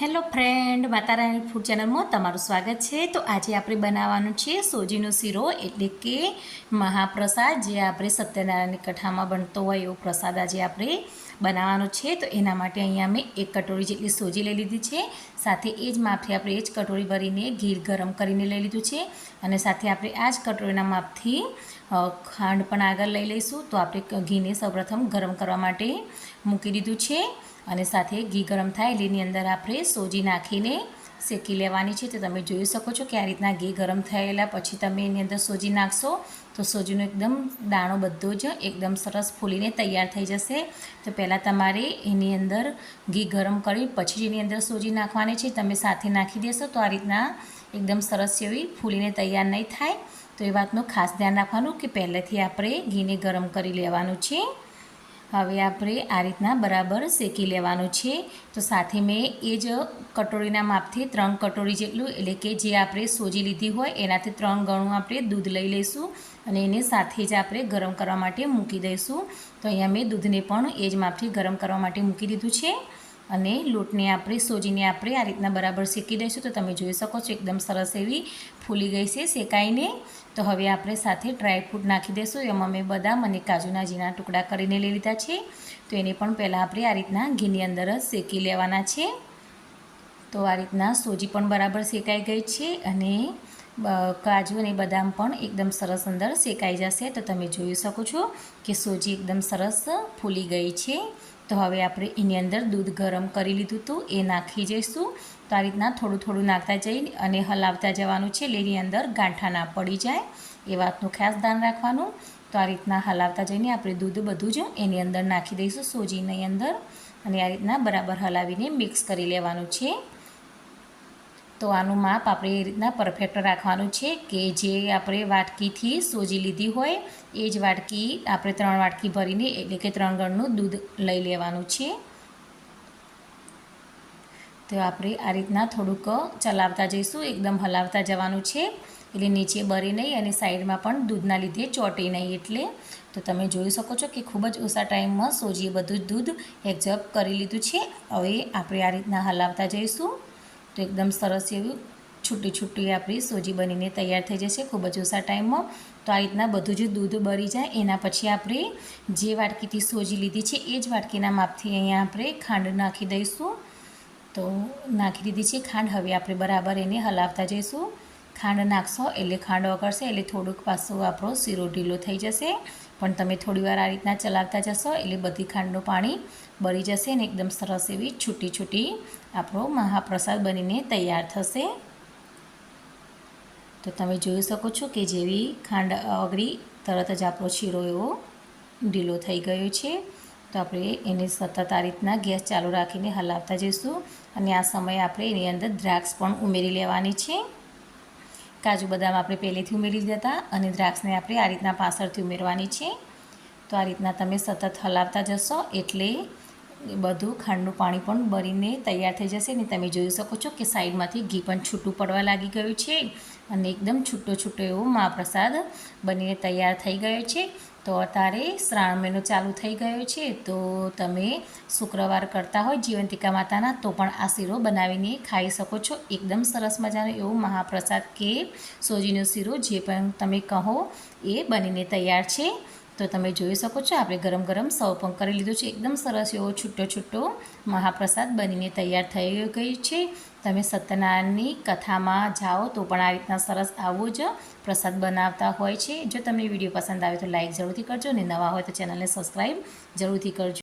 Hello friend Matarani food ચેનલમાં તમારું સ્વાગત છે. તો આજે આપણે બનાવવાનું છે સોજીનો શીરો, એટલે કે મહાપ્રસાદ જે આપણે સત્યનારાયણની કથામાં બનતો હોય એવો પ્રસાદ આજે આપણે બનાવવાનો છે. તો એના માટે અહીંયા મેં એક કટોરી જેટલી સોજી લઈ લીધી છે. સાથે એ જ માપથી આપણે એ જ કટોરી ભરીને ઘી ગરમ કરીને લઈ લીધું છે. અને સાથે આપણે આ જ કટોરીના માપથી ખાંડ પણ આગળ લઈ લઈશું. તો આપણે ઘીને સૌપ્રથમ ગરમ કરવા માટે મૂકી દીધું છે. અને સાથે ઘી ગરમ થાય એટલે એની અંદર આપણે સોજી નાખીને શેકી લેવાની છે. તો તમે જોઈ શકો છો કે આ રીતના ઘી ગરમ થયેલા પછી તમે એની અંદર સોજી નાખશો તો સોજીનો એકદમ દાણો બધો જ એકદમ સરસ ફૂલીને તૈયાર થઈ જશે. તો પહેલાં તમારે એની અંદર ઘી ગરમ કરી પછી એની અંદર સોજી નાખવાની છે. તમે સાથે નાખી દેશો તો આ રીતના એકદમ સરસ એવી ફૂલીને તૈયાર નહીં થાય. તો એ વાતનું ખાસ ધ્યાન રાખવાનું કે પહેલેથી આપણે ઘીને ગરમ કરી લેવાનું છે. હવે આપણે આ રીતના બરાબર શેકી લેવાનું છે. તો સાથે મેં એ જ કટોરીના માપથી ત્રણ કટોરી જેટલું, એટલે કે જે આપણે સોજી લીધી હોય એનાથી ત્રણ ગણું આપણે દૂધ લઈ લઈશું અને એને સાથે જ આપણે ગરમ કરવા માટે મૂકી દઈશું. તો અહીંયા મેં દૂધને પણ એ જ માપથી ગરમ કરવા માટે મૂકી દીધું છે. અને લોટને આપણે, સોજીને આપણે આ રીતના બરાબર શેકી દઈશું. તો તમે જોઈ શકો છો, એકદમ સરસ એવી ફૂલી ગઈ છે શેકાઈને. તો હવે આપણે સાથે ડ્રાયફ્રૂટ નાખી દઈશું. એમાં મેં બદામ અને કાજુના ઝીણા ટુકડા કરીને લઈ લીધા છે. તો એને પણ પહેલાં આપણે આ રીતના ઘીની અંદર જ શેકી લેવાના છે. તો આ રીતના સોજી પણ બરાબર શેકાઈ ગઈ છે અને કાજુ અને બદામ પણ એકદમ સરસ અંદર શેકાઈ જશે. તો તમે જોઈ શકો છો કે સોજી એકદમ સરસ ફૂલી ગઈ છે. તો હવે આપણે એની અંદર દૂધ ગરમ કરી લીધું હતું, એ નાખી જઈશું. તો આ રીતના થોડું થોડું નાખતા જઈ અને હલાવતા જવાનું છે એની અંદર ગાંઠા ના પડી જાય, એ વાતનું ખાસ ધ્યાન રાખવાનું. તો આ રીતના હલાવતા જઈને આપણે દૂધ બધું જ એની અંદર નાખી દઈશું સોજીની અંદર અને આ રીતના બરાબર હલાવીને મિક્સ કરી લેવાનું છે. તો આનું માપ આપણે એ રીતના પરફેક્ટ રાખવાનું છે કે જે આપણે વાટકીથી સોજી લીધી હોય, એ જ વાટકી આપણે ત્રણ વાટકી ભરીને એટલે કે ત્રણ ગણનું દૂધ લઈ લેવાનું છે. તો આપણે આ રીતના થોડુંક ચલાવતા જઈશું, એકદમ હલાવતા જવાનું છે. એટલે નીચે બરી નહીં અને સાઈડમાં પણ દૂધના લીધે ચોટે નહીં એટલે. તો તમે જોઈ શકો છો કે ખૂબ જ ઓછા ટાઈમમાં સોજીએ બધું દૂધ એક્ઝપ કરી લીધું છે. હવે આપણે આ રીતના હલાવતા જઈશું. તો એકદમ સરસ એવું છૂટી છૂટી આપણી સોજી બનીને તૈયાર થઈ જશે ખૂબ જ ઓછા ટાઈમમાં. તો આ રીતના બધું જ દૂધ બળી જાય. એના પછી આપણે જે વાટકીથી સોજી લીધી છે એ જ વાટકીના માપથી અહીંયા આપણે ખાંડ નાખી દઈશું. તો નાખી દીધી છે ખાંડ. હવે આપણે બરાબર એને હલાવતા જઈશું. ખાંડ નાખશો. એટલે ખાંડ ઓગળશે એટલે થોડુંક પાછું આપણો શીરો ઢીલો થઈ જશે. પણ તમે થોડીવાર આ રીતના ચલાવતા જશો. એટલે બધી ખાંડનું પાણી બળી જશે અને એકદમ સરસ એવી છૂટી છૂટી આપણો મહાપ્રસાદ બનીને તૈયાર થશે. તો તમે જોઈ શકો છો કે જેવી ખાંડ ઓગળી તરત જ આપણો શીરો એવો ઢીલો થઈ ગયો છે. તો આપણે એને સતત આ રીતના ગેસ ચાલુ રાખીને હલાવતા જઈશું. અને આ સમયે આપણે એની અંદર દ્રાક્ષ પણ ઉમેરી લેવાની છે. કાજુ બદામ આપણે પહેલેથી ઉમેરી દીધા હતા અને દ્રાક્ષને આપણે આ રીતના પાછળથી ઉમેરવાની છે. તો આ રીતના તમે સતત હલાવતા જશો એટલે બધું ખાંડનું પાણી પણ બળીને તૈયાર થઈ જશે ને તમે જોઈ શકો છો કે સાઈડમાંથી ઘી પણ છૂટું પડવા લાગી ગયું છે અને એકદમ છૂટો છૂટો એવો મહાપ્રસાદ બનીને તૈયાર થઈ ગયો છે. તો અત્યારે શ્રાવણ મહિનો ચાલુ થઈ ગયો છે, તો તમે શુક્રવાર કરતા હોય જીવંતિકા માતાના, તો પણ આ શીરો બનાવીને ખાઈ શકો છો. એકદમ સરસ મજાનો એવો મહાપ્રસાદ કે સોજીનો શીરો, જે પણ તમે કહો એ બનીને તૈયાર છે. તો તમે જોઈ શકો છો, આપણે ગરમ ગરમ સર્વ પણ કરી લીધું છે. એકદમ સરસ એવો છૂટો છૂટો મહાપ્રસાદ બનીને તૈયાર થઈ ગઈ છે. તમે સત્યનારાયણની કથામાં જાઓ તો પણ આ રીતના સરસ આવો જ પ્રસાદ બનાવતા હોય છે. જો તમને વીડિયો પસંદ આવે તો લાઇક જરૂરથી કરજો અને નવા હોય તો ચેનલને સબસ્ક્રાઈબ જરૂરથી કરજો.